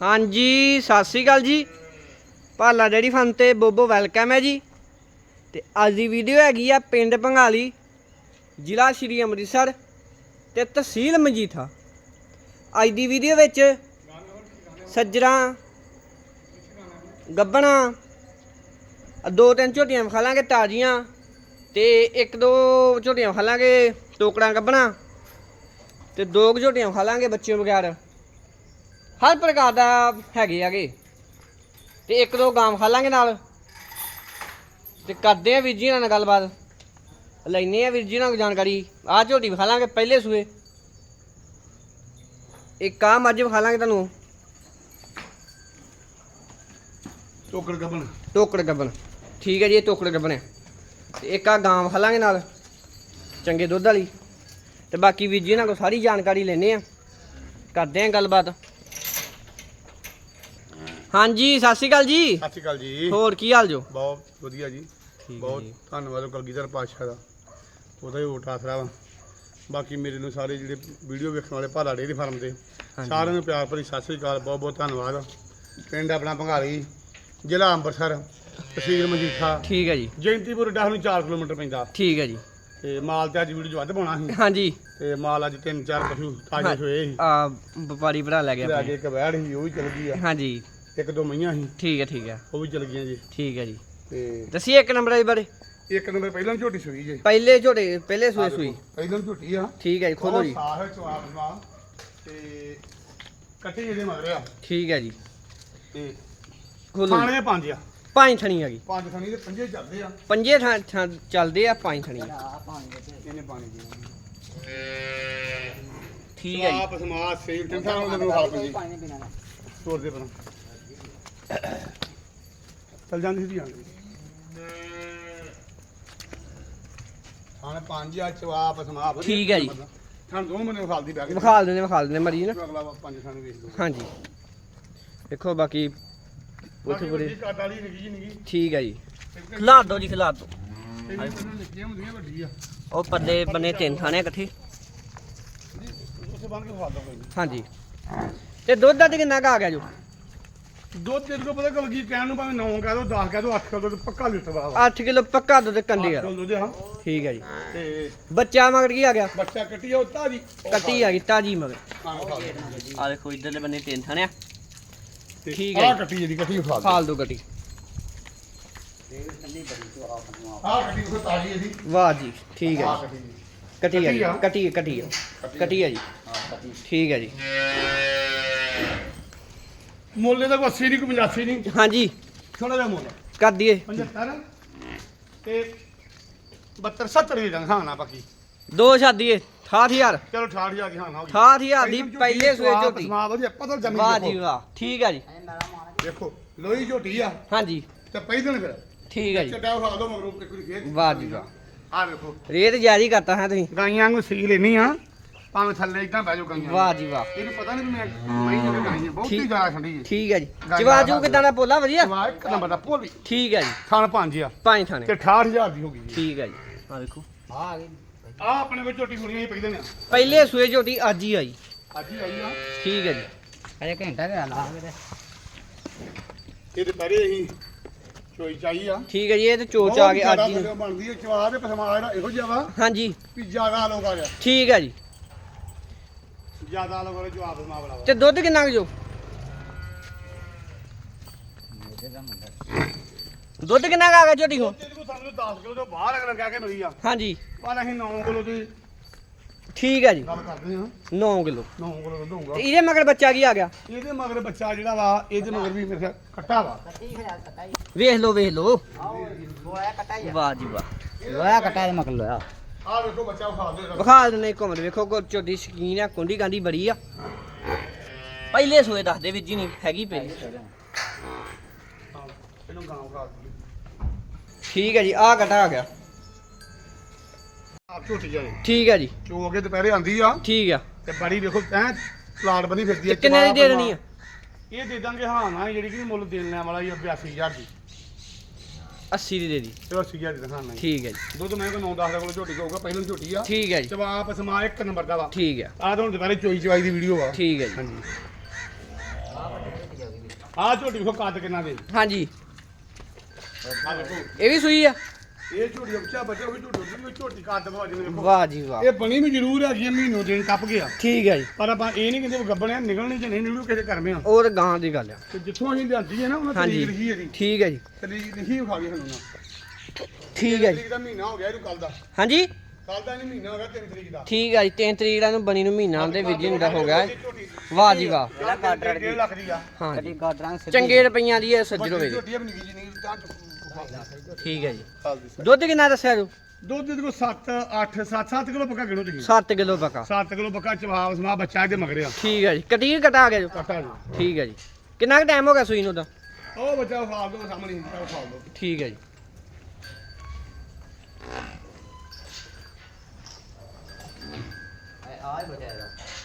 ਹਾਂਜੀ, ਸਤਿ ਸ੍ਰੀ ਅਕਾਲ ਜੀ। ਭਾਲਾ daddy fun ਤੇ ਬੋਬੋ ਵੈਲਕਮ ਹੈ ਜੀ। ਤੇ ਅੱਜ ਦੀ ਵੀਡੀਓ ਹੈਗੀ ਆ ਪਿੰਡ ਭੰਗਾਲੀ ਜ਼ਿਲ੍ਹਾ ਸ਼੍ਰੀ ਅੰਮ੍ਰਿਤਸਰ ਤੇ ਤਹਿਸੀਲ ਮਜੀਠਾ। ਅੱਜ ਦੀ ਵੀਡੀਓ ਵਿੱਚ ਸੱਜਰਾਂ ਗੱਬਣਾ, ਦੋ ਤਿੰਨ ਝੋਟੀਆਂ ਵਿਖਾ ਲਾਂਗੇ ਤਾਜ਼ੀਆਂ ਤੇ ਇੱਕ ਦੋ ਝੋਟੀਆਂ ਵਿਖਾ ਲਾਂਗੇ ਟੋਕੜਾਂ ਗੱਬਣਾ ਤੇ ਦੋ ਕੁ ਝੋਟੀਆਂ ਵਿਖਾ ਲਾਂਗੇ ਬੱਚਿਆਂ ਬਗੈਰ। ਹਰ ਪ੍ਰਕਾਰ ਦਾ ਹੈਗੇ ਹੈਗੇ ਤੇ ਇੱਕ ਦੋ ਗਾਂ ਖਾ ਲਾਂਗੇ ਨਾਲ। ਤੇ ਕਰਦੇ ਆ ਵੀਰ ਜੀ ਨਾਲ ਗੱਲਬਾਤ। ਲੈਨੇ ਆ ਵੀਰ ਜੀ ਨਾਲ ਜਾਣਕਾਰੀ। ਆਹ ਝੋਟੀ ਵਿਖਾ ਲਾਂਗੇ ਪਹਿਲੇ ਸੂਏ। ਇੱਕ ਆ ਮੱਝ ਵਿਖਾ ਲਾਂਗੇ ਤੁਹਾਨੂੰ। ਟੋਕਰ ਗੱਬਣ। ਟੋਕੜ ਗੱਬਨ ਠੀਕ ਹੈ ਜੀ ਇਹ ਟੋਕੜ ਗੱਬਨ ਹੈ। ਤੇ ਇੱਕ ਆ ਗਾਂ ਵਿਖਾ ਲਾਂਗੇ ਨਾਲ। ਚੰਗੇ ਦੁੱਧ ਵਾਲੀ। ਤੇ ਬਾਕੀ ਵੀਰ ਜੀ ਨਾਲ ਕੋਲ ਸਾਰੀ ਜਾਣਕਾਰੀ ਲੈਨੇ ਆ ਕਰਦੇ ਆ ਗੱਲਬਾਤ। ਹਾਂਜੀ ਸਤਿ ਸ਼੍ਰੀ ਅਕਾਲ ਜੀ। ਸਤਿ ਸ਼੍ਰੀ ਅਕਾਲ ਜੀ। ਹੋਰ ਕੀ ਹਾਲ ਜੋ? ਬਹੁਤ ਵਧੀਆ ਜੀ। ਬਹੁਤ। ਧੰਨਵਾਦ ਕਲਗੀਧਰ ਪਾਤਸ਼ਾਹ ਦਾ। ਉਹਦਾ ਹੀ ਓਟ ਆਸਰਾ ਵਾ ਬਾਕੀ ਮੇਰੇ ਨੂੰ ਸਾਰੇ ਜਿਹੜੇ ਵੀਡੀਓ ਵੇਖਣ ਵਾਲੇ ਭਾਲਾ ਡੇਰੀ ਫਾਰਮ ਦੇ। ਸਾਰਿਆਂ ਨੂੰ ਪਿਆਰ ਭਰੀ ਸਤਿ ਸ਼੍ਰੀ ਅਕਾਲ ਬਹੁਤ ਬਹੁਤ ਧੰਨਵਾਦ। ਪਿੰਡ ਆਪਣਾ ਭੰਗਾਲੀ ਜ਼ਿਲ੍ਹਾ ਅੰਮ੍ਰਿਤਸਰ ਤਹਿਸੀਲ ਮਜੀਠਾ। ਠੀਕ ਹੈ ਜੀ। ਜੈਂਤੀਪੁਰ ਡਾਹ ਨੂੰ 4 ਕਿਲੋਮੀਟਰ ਪੈਂਦਾ। ਠੀਕ ਹੈ ਜੀ। ਤੇ ਮਾਲ ਤੇ ਅੱਜ ਵੀਡੀਓ ਵੱਧ ਪਾਉਣਾ ਸੀ। ਹਾਂਜੀ। ਤੇ ਮਾਲ ਅੱਜ ਤਿੰਨ ਚਾਰ ਪਸ਼ੂ ਤਾਜ਼ੇ ਹੋਏ ਸੀ। ਆ ਵਪਾਰੀ ਭਰਾ ਲੈ ਗਿਆ ਅੱਗੇ ਇੱਕ ਵੈੜ ਸੀ ਉਹ ਵੀ ਚਲ ਗਈ ਆ। ਹਾਂਜੀ। ਇੱਕ ਦੋ ਮਈਆਂ ਸੀ। ਠੀਕ ਹੈ ਠੀਕ ਹੈ। ਉਹ ਵੀ ਚਲ ਗਈਆਂ ਜੀ। ਠੀਕ ਹੈ ਜੀ। ਤੇ ਦੱਸੀਏ ਇੱਕ ਨੰਬਰ ਦੇ ਬਾਰੇ। ਇੱਕ ਨੰਬਰ ਪਹਿਲਾਂ ਝੋਟੀ ਸੂਈ ਜੀ। ਪਹਿਲੇ ਝੋਟੇ ਪਹਿਲੇ ਸੂਏ ਸੂਈ। ਪਹਿਲਾਂ ਝੋਟੀ ਆ। ਠੀਕ ਹੈ ਜੀ ਖੋਲੋ ਜੀ। ਸਾਹ ਚਵਾਬ ਦਾ ਤੇ ਕੱਟੀ ਇਹਦੇ ਮਗਰ ਆ। ਠੀਕ ਹੈ ਜੀ। ਤੇ ਖੋਲੋ ਪੰਜ ਆ। ਪੰਜ ਥਣੀ ਹੈਗੀ ਪੰਜ ਥਣੀ ਦੇ ਪੰਜੇ ਚੱਲਦੇ ਆ। ਪੰਜੇ ਥਾਂ ਥਾਂ ਚੱਲਦੇ ਆ ਪੰਜ ਥਣੀ ਇਹਨੇ ਪਾਣੀ ਦੀ ਠੀਕ ਹੈ ਜੀ। ਆਪ ਸਮਾਜ ਸੇਵ ਟੈਂਸ਼ਨ ਉਹਦੇ ਨੂੰ ਹਾਲ ਪੰਜੀ ਤੋੜ ਦੇ ਪਰਾਂ ਚੱਲ ਜਾਂਦੀ ਸੀ ਜਾਂਦੀ ਖਾਣੇ ਪੰਜ ਆ ਚਵਾਪ ਸਮਾਪ ਠੀਕ ਹੈ ਜੀ। ਸਾਨੂੰ ਦੋ ਮਹੀਨੇ ਖਾਲਦੀ ਬੈਗ ਵਿਖਾਲ ਦਿੰਦੇ ਵਿਖਾਲ ਦਿੰਦੇ ਮਰੀ ਨਾ। ਅਗਲਾ ਪੰਜ ਸਾਨੂੰ ਵੇਚ ਦੋ ਹਾਂਜੀ। ਦੇਖੋ ਬਾਕੀ ਉੱਥੇ ਪੂਰੇ ਕੱਟ ਵਾਲੀ ਨਿੱਕੀ ਜੀ ਨਿੱਕੀ। ਠੀਕ ਹੈ ਜੀ। ਖਿਲਾ ਦੋ ਜੀ ਖਿਲਾ ਦੋ ਇਹ ਵੀ ਨਿੱਕੀਆਂ ਹੁੰਦੀਆਂ ਵੱਡੀ ਆ। ਉਹ ਪੱਲੇ ਬੰਨੇ ਤਿੰਨ ਥਾਣੇ ਇਕੱਠੇ। ਉਸੇ ਬੰਨ ਕੇ ਖਵਾ ਦੋ ਕੋਈ ਹਾਂਜੀ। ਤੇ ਦੁੱਧ ਅੱਜ ਕਿੰਨਾ ਕੁ ਆ ਗਿਆ ਜੋ? ਦੁੱਧ ਤੇਰੇ ਕੋਲ ਪਤਾ ਗੱਲ ਕੀ ਕਹਿਣ ਨੂੰ ਭਾਵੇਂ 9 ਕਹਿ ਦੋ 10 ਕਹਿ ਦੋ 8 ਕਹਿ ਦੋ ਪੱਕਾ ਲੀਟਰ ਵਾ। 8 ਕਿਲੋ ਪੱਕਾ ਦੁੱਧ ਕੰਡੀ ਕਿਲੋ ਦੁੱਧ ਆ ਠੀਕ ਹੈ ਜੀ। ਤੇ ਬੱਚਾ ਮਗਰ ਕੀ ਆ ਗਿਆ? ਬੱਚਾ ਕੱਟੀ ਆ ਉਹ ਤਾਜੀ। ਕੱਟੀ ਆ ਗਈ ਤਾਜੀ ਮਗਰ। ਹਾਂ ਖਾ ਲਓ। ਆ ਦੇਖੋ ਇਧਰਲੇ ਬੰਨੇ ਤਿੰਨ ਥਾਣੇ ਆ। ਤੇ ਠੀਕ ਹੈ ਆਹ ਜੀ। ਕੱਟੀ ਜਿਹੜੀ ਕੱਟੀ ਖਾ ਖਾਲ ਦੋ ਕੱਟੀ। ਆਹ ਕੱਟੀ ਉਹ ਤਾਜੀ ਇਹਦੀ ਵਾਹ ਜੀ ਠੀਕ ਹੈ ਆਹ ਜੀ। ਕੱਟੀ ਕੱਟੀ ਆ। ਕੱਟੀ ਜੀ ਆ? ਕੱਟੀ ਕੱਟੀ ਆ। ਕੱਟੀ ਆ ਜੀ। ਠੀਕ ਹੈ ਜੀ। ਮੁੱਲੇ ਦਾ ਕੋਈ 80 ਨਹੀਂ ਕੋਈ 85 ਨਹੀਂ? ਹਾਂਜੀ। ਥੋੜਾ ਜਿਹਾ ਮੁੱਲ। ਕਰ ਦਈਏ। 75 ਤੇ 72 70 ਦੀ ਹਾਂ ਨਾ ਬਾਕੀ। ਦੋ ਛੱਡ ਦਈਏ 68000 ਚਲੋ 68000 ਦੀ ਹਾਂ ਨਾ ਹੋ। ਗਈ 68000 ਦੀ ਪਹਿਲੇ ਸੂਏ ਝੋਟੀ। ਸਮਾ ਵਧੀਆ ਪਤਾ ਜਮੀ ਵਾਹ ਜੀ ਵਾਹ ਠੀਕ ਹੈ ਜੀ। ਦੇਖੋ ਲੋਈ ਝੋਟੀ ਆ। ਹਾਂਜੀ। ਤੇ ਪਹਿਲਾਂ ਫਿਰ। ਠੀਕ ਹੈ ਜੀ। ਚੱਡਾ ਖਾ ਦੋ ਮਗਰੋਂ ਇੱਕ ਵਾਹ ਜੀ ਵਾਹ। ਆ ਦੇਖੋ। ਰੇਟ ਜਾਰੀ ਕਰਤਾ ਹੈ ਤੁਸੀਂ। ਗਾਈਆਂ ਨੂੰ ਸੀ ਲੈਣੀ ਆ। ਭਾਵੇਂ ਥੱਲੇ ਇਦਾਂ ਬਹਿ ਜਾਓ ਗਾਈਆਂ ਵਾਹ ਜੀ ਵਾਹ। ਇਹਨੂੰ ਪਤਾ ਨਹੀਂ ਮੈਂ ਮੈਂ ਜਿਹੜੇ ਗਾਈਆਂ ਬਹੁਤ ਹੀ ਠੀਕ। ਜ਼ਿਆਦਾ ਠੰਡੀ ਜੀ ਠੀਕ ਹੈ ਜੀ। ਦਾ ਕਿਦਾਂ ਦਾ ਪੋਲਾ ਵਧੀਆ? ਵਾਹ ਇੱਕ ਨੰਬਰ ਦਾ ਭੋਲੀ। ਠੀਕ ਹੈ ਜੀ। ਥਾਣ ਪੰਜ ਆ। ਪੰਜ ਥਾਣੇ। ਤੇ 68000 ਦੀ ਹੋ ਗਈ। ਠੀਕ ਹੈ ਜੀ। ਆ ਦੇਖੋ। ਆ ਆਪਣੇ ਵਿੱਚ ਝੋਟੀ ਹੋਣੀ ਪਹਿਲਾਂ ਨੇ ਪਹਿਲੇ ਸੂਏ ਝੋਟੀ ਅੱਜ ਹੀ ਆਈ। ਅੱਜ ਹੀ ਆਈ ਆ। ਠੀਕ ਹੈ ਜੀ। ਅਜੇ ਘੰਟਾ ਗਿਆ ਲਾ ਇਹਦੇ ਬਾਰੇ ਅਸੀਂ ਚੋਈ ਚਾਈ ਆ। ਠੀਕ ਹੈ ਜੀ ਇਹ ਤੇ ਚੋਚ ਆ ਗਏ ਅੱਜ ਹੀ ਬਣਦੀ ਹੈ ਚਵਾ ਦੇ ਪਸਮਾ ਇਹੋ ਜਿਹਾ ਵਾ। ਹਾਂਜੀ। ਵੀ ਜ਼ਿਆਦਾ ਲੋਕ ਆ ਜਾ ਠੀਕ ਹੈ ਜੀ। ਜ਼ਿਆਦਾ ਲੋਕ ਵਾਲੇ ਜਵਾਬ ਪਸਮਾ ਬੜਾ ਵਾ ਤੇ ਦੁੱਧ ਕਿੰਨਾ ਕੁ ਜੋ? ਦੁੱਧ ਕਿੰਨਾ ਕੁ ਆ ਗਿਆ ਝੋਟੀ ਕੋ ਤੇ ਕੋ ਸਾਨੂੰ 10 ਕਿਲੋ ਤੋਂ ਬਾਹਰ ਅਗਲਾ ਕਹਿ ਕੇ ਮਿਲੀ ਆ। ਹਾਂਜੀ। ਪਰ ਅਸੀਂ 9 ਕਿਲੋ ਦੀ ਠੀਕ ਹੈ ਜੀ। ਗੱਲ ਕਰਦੇ ਹਾਂ। 9 ਕਿਲੋ। 9 ਕਿਲੋ ਦਾ ਦਊਗਾ ਤੇ ਇਹਦੇ ਮਗਰ ਬੱਚਾ ਕੀ ਆ ਗਿਆ? ਇਹਦੇ ਮਗਰ ਬੱਚਾ ਜਿਹੜਾ ਵਾ ਇਹਦੇ ਮਗਰ ਵੀ ਮੇਰੇ ਖਿਆਲ ਕੱਟਾ ਵਾ। ਵੇਖ ਲਓ ਵੇਖ ਲਓ। ਲੋਇਆ ਕਟਾ ਹੀ ਵਾਹ ਜੀ ਵਾਹ। ਲੋਇਆ ਕਟਾ ਦੇ ਮਕਲ ਲੋਇਆ ਆਹ ਵੇਖੋ ਬੱਚਾ ਦੇ ਵਿਖਾ ਦਿੰਦੇ ਵੇਖੋ ਕੋ ਝੋਟੀ ਸ਼ਕੀਨ ਆ ਕੁੰਡੀ ਕਾਂਡੀ ਬੜੀ ਆ। ਪਹਿਲੇ ਸੂਏ ਦੱਸਦੇ ਵੀਰ ਜੀ ਨਹੀਂ ਹੈਗੀ ਪਹਿਲੀ ਇਹਨੂੰ ਗਾਂ ਖਾ ਦੀ ਠੀਕ ਹੈ ਜੀ ਆਹ ਕਟਾ ਆ ਗਿਆ। ਆਪ ਝੋਟੀ ਜਾਏ। ਠੀਕ ਹੈ ਜੀ। ਚੋ ਅੱਗੇ ਦੁਪਹਿਰੇ ਆਂਦੀ ਆ। ਠੀਕ ਆ। ਤੇ ਬੜੀ ਵੇਖੋ ਐ ਪਲਾਟ ਬਣੀ ਫਿਰਦੀ ਆ ਕਿੰਨੇ ਦੀ ਦੇ ਦੇਣੀ ਆ? ਇਹ ਦੇ ਦਾਂਗੇ ਹਾਂ ਨਾ ਜਿਹੜੀ ਕਿ ਮੁੱਲ ਦੇਣ ਵਾਲਾ ਹੀ ਆ 82000 ਦੀ। 80 ਦੀ ਦੇ ਦੀ। ਤੇ 80000 ਦੀ ਦਿਖਾਣਾ ਠੀਕ ਹੈ ਜੀ। ਦੁੱਧ ਮੈਂ ਕੋ 9-10 ਦਾ ਕੋਲ ਝੋਟੀ ਹੋਊਗਾ ਪਹਿਲਾਂ ਝੋਟੀ ਆ। ਠੀਕ ਹੈ ਜੀ। ਜਵਾਬ ਸਮਾ ਇੱਕ ਨੰਬਰ ਦਾ ਵਾ। ਠੀਕ ਆ ਆਹ ਤਾਂ ਹੁਣ ਦੁਪਹਿਰੇ ਚੋਈ ਚਵਾਈ ਦੀ ਵੀਡੀਓ ਆ। ਠੀਕ ਹੈ ਜੀ। ਹਾਂਜੀ। ਆਹ ਝੋਟੀ ਵੇਖੋ ਕੱਦ ਕਿੰਨਾ ਦੇ। ਹਾਂਜੀ। ਆ ਵੇਖੋ ਇਹ ਵੀ ਸੂਈ ਆ। ਇਹ ਝੋਟੀ ਉੱਚਾ ਬੱਚਾ ਉਹ ਵੀ ਝੋਟੀ ਉੱਚੀ, ਝੋਟੀ ਕੱਦ ਭਾਜੀ ਨੇ ਵੇਖੋ ਵਾਹ ਜੀ ਵਾਹ। ਇਹ ਬਣੀ ਵੀ ਜ਼ਰੂਰ ਹੈਗੀ ਆ ਮਹੀਨੋਂ ਦਿਨ ਟੱਪ ਗਿਆ। ਠੀਕ ਹੈ ਜੀ। ਪਰ ਆਪਾਂ ਇਹ ਨਹੀਂ ਕਹਿੰਦੇ ਉਹ ਗੱਬਣਿਆ ਨਿਕਲਣੀ ਚ ਨਹੀਂ ਨਿਕਲੂ ਕਿਸੇ ਕਰਮੇ ਆ। ਉਹ ਤਾਂ ਗਾਂ ਦੀ ਗੱਲ ਆ। ਤੇ ਜਿੱਥੋਂ ਅਸੀਂ ਲਿਆਂਦੀ ਹੈ ਨਾ ਉਹਨਾਂ ਹਾਂਜੀ। ਤਰੀਕ ਲਿਖੀ ਹੈ ਜੀ ਠੀਕ ਹੈ ਜੀ। ਤਰੀਕ ਲਿਖੀ ਵਿਖਾ ਗਏ ਸਾਨੂੰ ਨਾ। ਠੀਕ ਹੈ ਜੀ। ਤਰੀਕ ਦਾ ਮਹੀਨਾ ਹੋ ਗਿਆ ਇਹਨੂੰ ਕੱਲ ਦਾ। ਹਾਂਜੀ? ਕੱਲ ਦਾ ਨਹੀਂ ਮਹੀਨਾ ਹੋ ਗਿਆ 3 ਤਰੀਕ ਦਾ। ਠੀਕ ਹੈ ਜੀ 3 ਤਰੀਕ ਦਾ ਨੂੰ ਬਣੀ ਨੂੰ ਮਹੀਨਾ ਦੇ ਵਿੱਚ ਹੁੰਦਾ ਹੋ ਗਿਆ। ਹੈ। ਵਾਹ ਜੀ ਵਾਹ। ਇਹਦਾ ਕਾਟਰ 1.5 ਲੱਖ ਦੀ ਆ। ਹਾਂ ਕਦੀ ਜੀ ਗਾਡਰਾਂ ਸਿੱਧੀ ਚੰਗੇ ਰੁਪਈਆਂ ਦੀ ਇਹ ਸੱਜਰ ਹੋਵੇ ਝੋਟੀ ਨਹੀਂ ਤਾਂ ਠੀਕ ਹੈ ਜੀ। ਦੁੱਧ ਕਿੰਨਾ ਦੱਸਿਆ ਤੂੰ? ਦੁੱਧ ਦੇ ਕੋ 7 8 7 7 ਕਿਲੋ ਪੱਕਾ ਗਿਣੋ ਤੁਸੀਂ। 7 ਕਿਲੋ ਪਕਾ। 7 ਕਿਲੋ ਪੱਕਾ ਚਵਾਬ ਸਮਾ ਬੱਚਾ ਇਹਦੇ ਮਗਰਿਆ। ਠੀਕ ਹੈ ਜੀ। ਕਟੀਰ ਕਟਾ ਗਿਆ ਜੋ ਕੱਟਾ ਜੀ ਠੀਕ ਹੈ ਜੀ। ਕਿੰਨਾ ਕੁ ਟਾਈਮ ਹੋ ਗਿਆ ਸੂਈ ਨੂੰ ਤਾਂ? ਉਹ ਬੱਚਾ ਖਾ ਦੋ ਸਾਹਮਣੇ ਹੀ ਖਾ ਦੋ ਠੀਕ ਹੈ ਜੀ।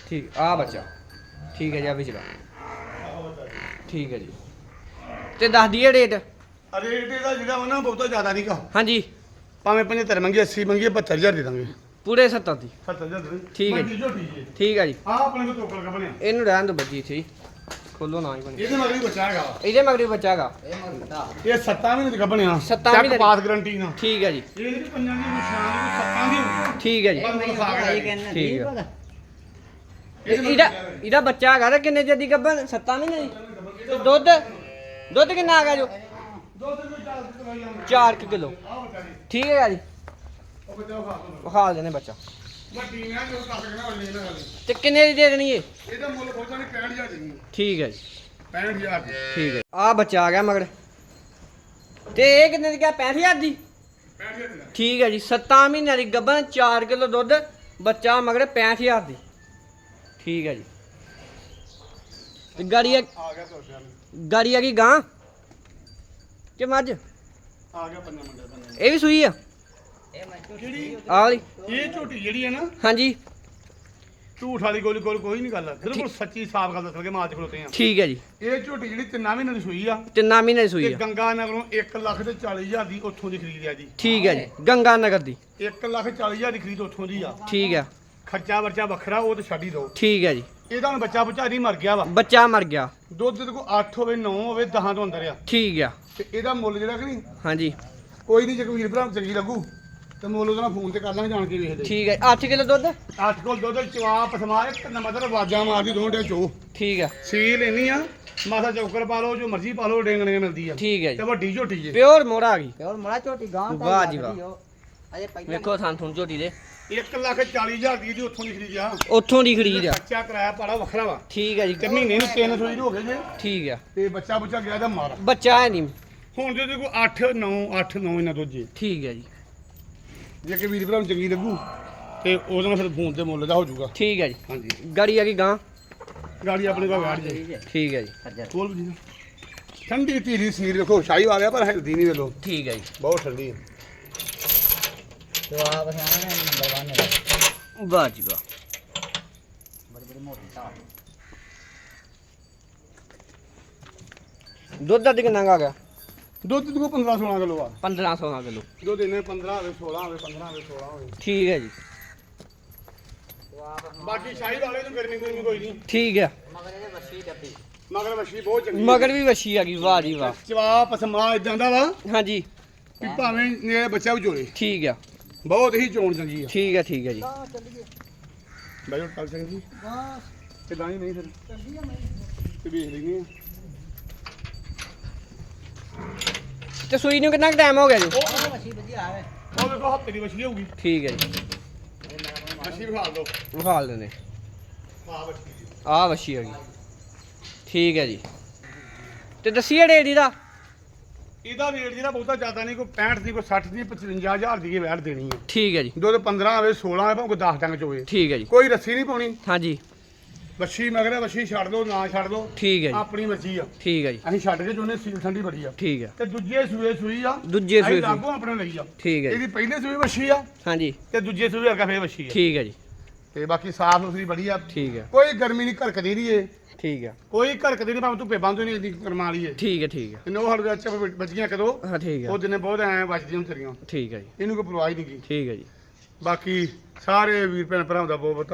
ਠੀਕ ਆ ਬੱਚਾ। ਠੀਕ ਹੈ ਜੀ ਆ ਵਿਚਲਾ ਠੀਕ ਹੈ ਜੀ। ਤੇ ਦੱਸ ਦਈਏ ਰੇਟ ਰੇਟ ਇਹਦਾ ਜਿਹੜਾ ਵਾ ਨਾ ਬਹੁਤਾ ਜ਼ਿਆਦਾ ਨਹੀਂ ਕਾ ਹਾਂਜੀ। ਭਾਵੇਂ 75 ਮੰਗੀ 80 ਮੰਗੀ 72000 ਦੇ ਦਾਂਗੇ। ਪੂਰੇ 70 ਦੀ। 70000 ਦੇ ਠੀਕ ਹੈ ਜੀ। ਠੀਕ ਹੈ ਜੀ। ਆ ਆਪਣੇ ਕੋਲ ਟੋਕਰ ਕਾ ਬਣਿਆ ਇਹਨੂੰ ਰਹਿਣ ਦੋ ਬੱਜੀ ਇੱਥੇ ਹੀ ਖੋਲੋ ਨਾ ਹੀ ਬਣੀ। ਇਹਦੇ ਮਗਰ ਵੀ ਬੱਚਾ ਹੈਗਾ। ਇਹਦੇ ਮਗਰ ਵੀ ਬੱਚਾ ਹੈਗਾ ਇਹ ਮਰ ਘਟਾ ਇਹ 7 ਮਹੀਨੇ ਦਾ ਬਣਿਆ ਸੱਤਾਂ ਮਹੀਨੇ ਦੀ। ਪਾਸ ਗਰੰਟੀ ਨਾਲ। ਠੀਕ ਹੈ ਜੀ। ਇਹ ਜਿਹੜੀ ਪੰਜਾਂ ਦੀ ਨਿਸ਼ਾਨ ਦੀ ਸੱਤਾਂ ਦੀ ਹੋਊਗੀ। ਠੀਕ ਹੈ ਜੀ। ਹੀ ਠੀਕ ਇਹ- ਇਹਦਾ ਇਹਦਾ ਬੱਚਾ ਹੈਗਾ ਤੇ ਕਿੰਨੇ ਚਿਰ ਦੀ ਗੱਭਣ 7 ਮਹੀਨੇ ਦੀ ਦੁੱਧ? ਦੁੱਧ ਕਿੰਨਾ ਆ ਗਿਆ ਜੋ? 4 ਕਿਲੋ ਠੀਕ ਹੈ ਜੀ। ਉਹ ਬੱਚਾ ਖਾ ਦੋ ਵਿਖਾ ਦੇਣੇ ਬੱਚਾ। ਤੇ ਕਿੰਨੇ ਦੀ ਦੇ ਦੇਣੀ ਏ? ਇਹਦਾ ਮੁੱਲ ਨਹੀਂ 65000 ਦੀ ਠੀਕ ਹੈ ਜੀ। 65000 ਦੀ। ਠੀਕ ਹੈ। ਆ ਬੱਚਾ ਆ ਗਿਆ ਮਗਰ। ਤੇ ਇਹ ਕਿੰਨੇ ਦੀ ਕਿਹਾ 65000 ਦੀ? 65000 ਦੀ ਠੀਕ ਹੈ ਜੀ। 7 ਮਹੀਨਿਆਂ ਦੀ ਗੱਭਣ 4 ਕਿਲੋ ਦੁੱਧ ਬੱਚਾ ਮਗਰ 65000 ਦੀ। ਠੀਕ ਹੈ ਜੀ। ਤੇ ਗਾੜੀ ਆ ਗਿਆ ਗਾੜੀ ਆ ਗਈ ਗਾਂ? ਕਿ ਮੱਝ? ਆ ਗਿਆ ਪੰਜਾਂ ਮੰਡੇ ਇਹ ਵੀ ਸੂਈ ਆ? ਜਿਹੜੀ ਆ ਵਾਲੀ। ਇਹ ਝੋਟੀ ਜਿਹੜੀ ਹੈ ਨਾ ਹਾਂਜੀ। ਝੂਠ ਵਾਲੀ ਗੋਲੀ ਕੋਲ ਕੋਈ ਨਹੀਂ ਗੱਲ। ਬਿਲਕੁਲ ਸੱਚੀ ਸਾਫ਼ ਗੱਲ ਦੱਸ ਕੇ ਮਾਂ ਚ ਖਲੋਤੇ ਆ। ਠੀਕ ਹੈ ਜੀ। ਇਹ ਝੋਟੀ ਜਿਹੜੀ ਤਿੰਨਾਂ ਮਹੀਨੇ ਦੀ ਸੂਈ ਆ। ਤਿੰਨਾਂ ਮਹੀਨੇ ਦੀ ਸੂਈ ਤੇ ਆ। ਗੰਗਾ ਨਗਰੋਂ 1 ਲੱਖ ਤੇ 40 ਹਜ਼ਾਰ ਦੀ ਉੱਥੋਂ ਦੀ ਖਰੀਦ ਆ ਜੀ। ਠੀਕ ਹੈ ਜੀ। ਗੰਗਾ ਨਗਰ ਦੀ। 1 ਲੱਖ 40 ਹਜ਼ਾਰ ਦੀ ਖਰੀਦ ਉੱਥੋਂ ਦੀ ਆ। ਠੀਕ ਹੈ। ਖਰਚਾ ਵਰਚਾ ਵੱਖਰਾ ਉਹ ਤੇ ਛੱਡ ਹੀ ਦੋ। ਠੀਕ ਹੈ ਜੀ। ਇਹਦਾ ਹੁਣ ਬੱਚਾ ਬੁਚਾਰੀ ਮਰ ਗਿਆ ਵਾ। ਬੱਚਾ ਮਰ ਗਿਆ। ਦੁੱਧ ਦੇ ਕੋ 8 ਹੋਵੇ 9 ਹੋਵੇ 10 ਤੋਂ ਅੰਦਰ ਆ। ਠੀਕ ਆ। ਤੇ ਇਹਦਾ ਮੁੱਲ ਜਿਹੜਾ ਕਿ ਨਹੀਂ? ਹਾਂਜੀ। ਕੋਈ ਨਹੀਂ ਜੇ ਕੋਈ ਵੀਰ ਭਰਾ ਨੂੰ ਚੰਗੀ ਲੱਗੂ ਤੇ ਮੁੱਲ ਉਹਦਾ ਫੋਨ ਤੇ ਕਰ ਲਾਂਗੇ ਜਾਣ ਕੇ ਵੇਖਦੇ। ਠੀਕ ਹੈ। 8 ਕਿਲੋ ਦੁੱਧ? ਅੱਠ ਕੋਲ ਦੁੱਧ ਚਵਾ ਪਸਮਾ ਇੱਕ ਨੰਬਰ ਤੇ ਆਵਾਜ਼ਾਂ ਮਾਰਦੀ ਦੋਂਡੇ ਚੋ। ਠੀਕ ਆ ਸੀਲ ਇੰਨੀ ਆ ਮਾਸਾ ਚੌਕਰ ਪਾ ਲਓ ਜੋ ਮਰਜ਼ੀ ਪਾ ਲਓ ਡੇਂਗਣੇ ਮਿਲਦੀ ਆ। ਠੀਕ ਹੈ ਤੇ ਜੀ ਵੱਡੀ ਝੋਟੀ ਜੇ। ਪਿਓਰ ਮੋੜਾ ਆ ਗਈ। ਤੇ ਹੋਰ ਮੜਾ ਝੋਟੀ ਗਾਂ ਤਾਂ ਵਾਹ ਜੀ ਲੱਗਦੀ ਵਾਹ। ਉਹ। ਅਜੇ ਪਹਿਲਾਂ ਵੇਖੋ ਥਾਂ ਥੁਣ ਝੋਟੀ ਦੇ। 1 ਲੱਖ 40 ਹਜ਼ਾਰ ਦੀ ਉੱਥੋਂ ਦੀ ਖਰੀਦ ਆ। ਉੱਥੋਂ ਦੀ ਖਰੀਦ ਆ। ਬੱਚਾ ਕਰਾਇਆ ਪਾੜਾ ਵੱਖਰਾ ਵਾ। ਠੀਕ ਹੈ ਜੀ। ਤੇ ਮਹੀਨੇ ਨੂੰ ਤਿੰਨ ਸੂਈ ਹੋ ਗਏ ਜੇ। ਠੀਕ ਆ। ਤੇ ਬੱਚਾ ਬੁੱਚਾ ਗਿਆ ਦਾ ਮਾਰ ਬੱਚਾ ਹੈ ਨਹੀਂ। ਹੁਣ ਜੇ ਕੋਈ 8 9 8 9 ਇਹਨਾਂ ਤੋਂ ਜੇ ਠੀਕ ਹੈ ਜੀ। ਜੇ ਕਿ ਵੀਰ ਭਰਾ ਨੂੰ ਚੰਗੀ ਲੱਗੂ ਤੇ ਉਹਦੇ ਨਾਲ ਫਿਰ ਫੋਨ ਤੇ ਮੁੱਲ ਦਾ ਹੋ ਜਾਊਗਾ। ਠੀਕ ਹੈ ਜੀ। ਹਾਂਜੀ। ਗਾੜੀ ਆ ਗਈ ਗਾਂ। ਗਾੜੀ ਆਪਣੇ ਕੋਲ ਬੈਠ ਜੇ ਠੀਕ ਹੈ। ਠੀਕ ਹੈ ਜੀ। ਕੋਲ ਵੀ ਠੰਡੀ ਧੀਰੀ ਸੀਰ ਦੇਖੋ ਸ਼ਾਹੀ ਆ ਗਿਆ ਪਰ ਹੈਲਦੀ ਨਹੀਂ ਵੇਲੋ ਠੀਕ ਹੈ ਜੀ। ਬਹੁਤ ਠੰਡੀ ਹੈ। ਤੇ ਆ ਬਸਾਣੇ ਨੰਬਰ 1 ਹੈ। ਵਾਹ ਜੀ ਵਾਹ। ਬੜੀ ਬੜੀ ਮੋਟੀ ਤਾਂ ਦੁੱਧ ਦਾ ਕਿੰਨਾ ਕੁ ਆ ਗਿਆ? ਦੁੱਧ ਦੇ ਕੋ 15 16 ਕਿਲੋ ਆ। 15 16 ਕਿਲੋ। ਦੁੱਧ ਇਹਨੇ 15 ਹੋਵੇ 16 ਹੋਵੇ 15 ਹੋਵੇ 16 ਹੋਵੇ। ਠੀਕ ਹੈ ਜੀ। ਬਾਕੀ ਸ਼ਾਹੀ ਵਾਲੇ ਨੂੰ ਗਰਮੀ ਕੋਈ ਕੋਈ ਨਹੀਂ। ਠੀਕ ਆ ਮਗਰ ਇਹਦੇ ਵੱਛੀ ਡੱਬੀ ਮਗਰ ਮੱਛੀ ਬਹੁਤ ਚੰਗੀ ਮਗਰ ਵੀ ਵੱਛੀ ਆ ਗਈ ਵਾਹ ਜੀ ਵਾਹ। ਚਵਾ ਪਸਮਾ ਇਦਾਂ ਦਾ ਵਾ ਹਾਂਜੀ। ਵੀ ਭਾਵੇਂ ਇਹ ਬੱਚਾ ਵੀ ਚੋਲੇ ਠੀਕ ਆ। ਬਹੁਤ ਹੀ ਚੋਣ ਚੰਗੀ ਆ। ਠੀਕ ਆ ਠੀਕ ਆ ਜੀ। ਬੈਠੋ ਚੱਲ ਚੰਗੀ ਤੇ ਦਾਣੀ ਨਹੀਂ ਫਿਰ? ਤੇ ਵੇਖ ਲੈਣੀ ਆ। ਤੇ ਸੂਈ ਨੂੰ ਕਿੰਨਾ ਟਾਈਮ ਹੋ ਗਿਆ ਜੀ? ਉਹ ਵੱਛੀ ਵਧੀਆ ਆਵੇ ਉਹ ਵੇਖੋ ਹੱਥੇ ਦੀ ਮੱਛੀ ਹੋਊਗੀ। ਠੀਕ ਹੈ ਜੀ। ਮੱਛੀ ਵਿਖਾ ਦਿਓ। ਵਿਖਾਲ ਦਿੰਦੇ। ਆ ਮੱਛੀ ਆ ਵੱਛੀ ਆ ਗਈ। ਠੀਕ ਹੈ ਜੀ। ਤੇ ਦੱਸੀਏ ਡੇੜੀ ਦਾ ਇਹਦਾ ਰੇਟ ਜਿਹੜਾ ਬਹੁਤਾ ਜ਼ਿਆਦਾ ਨਹੀਂ ਕੋਈ 65 ਦੀ ਕੋਈ 60 ਦੀ 55000 ਦੀ ਇਹ ਵੈਟ ਦੇਣੀ ਹੈ। ਠੀਕ ਹੈ ਜੀ। ਦੁੱਧ 15 ਹੋਵੇ 16 ਹੋਵੇ ਭਾਵੇਂ ਕੋਈ 10 ਡੰਗ ਚ ਹੋਵੇ। ਠੀਕ ਹੈ ਜੀ। ਕੋਈ ਰੱਸੀ ਨਹੀਂ ਪਾਉਣੀ। ਹਾਂਜੀ। ਵੱਛੀ ਮਗਰ ਵੱਛੀ ਛੱਡ ਦੋ ਨਾ ਛੱਡ ਦੋ। ਠੀਕ ਹੈ ਜੀ। ਆਪਣੀ ਮਰਜ਼ੀ ਆ। ਠੀਕ ਹੈ ਜੀ। ਅਸੀਂ ਛੱਡ ਕੇ ਜੋਨੇ ਸੀਲ ਠੰਡੀ ਬੜੀ ਆ। ਠੀਕ ਹੈ। ਤੇ ਦੂਜੇ ਸੂਏ ਸੂਈ ਆ ਦੂਜੇ ਸੂਏ। ਲਾਗੋਂ ਆਪਣੇ ਲਈ ਆ। ਠੀਕ ਹੈ ਇਹਦੀ ਪਹਿਲੇ ਸੂਏ ਵੱਛੀ ਆ ਹਾਂਜੀ। ਤੇ ਦੂਜੇ ਸੂਏ ਵਰਗਾ ਫੇਰ ਵੱਛੀ ਆ। ਠੀਕ ਹੈ ਜੀ। ਤੇ ਬਾਕੀ ਸਾਫ਼ ਸੁਥਰੀ ਬੜੀ ਆ। ਠੀਕ ਹੈ। ਕੋਈ ਗਰਮੀ ਨਹੀਂ ਘਰਕਦੀ ਨਹੀਂ ਏ ਠੀਕ ਹੈ। ਕੋਈ ਘਰਕਦੀ ਨਹੀਂ ਭਾਵੇਂ ਧੁੱਪੇ ਬੰਦ ਨਹੀਂ ਇਹਦੀ ਕਰਮਾ ਲਈ ਏ। ਠੀਕ ਹੈ ਠੀਕ ਹੈ। ਤੇ ਨੋ ਹੜ ਦੇ ਅੱਛਾ ਬਚੀਆਂ ਕਦੋਂ ਹਾਂ ਠੀਕ ਉਹ ਹੈ ਦਿਨੇ ਬਹੁਤ ਐ ਬਚਦੀਆਂ ਹੁੰਦੀਆਂ। ਠੀਕ ਹੈ ਜੀ। ਇਹਨੂੰ ਕੋਈ ਪਰਵਾਹ ਹੀ ਨਹੀਂ ਗੀ। ਠੀਕ ਹੈ ਜੀ। ਬਾਕੀ ਸਾਰੇ ਵੀਰ ਭੈਣ ਭਰਾਵਾਂ ਦਾ ਬਹੁਤ ਬਹੁਤ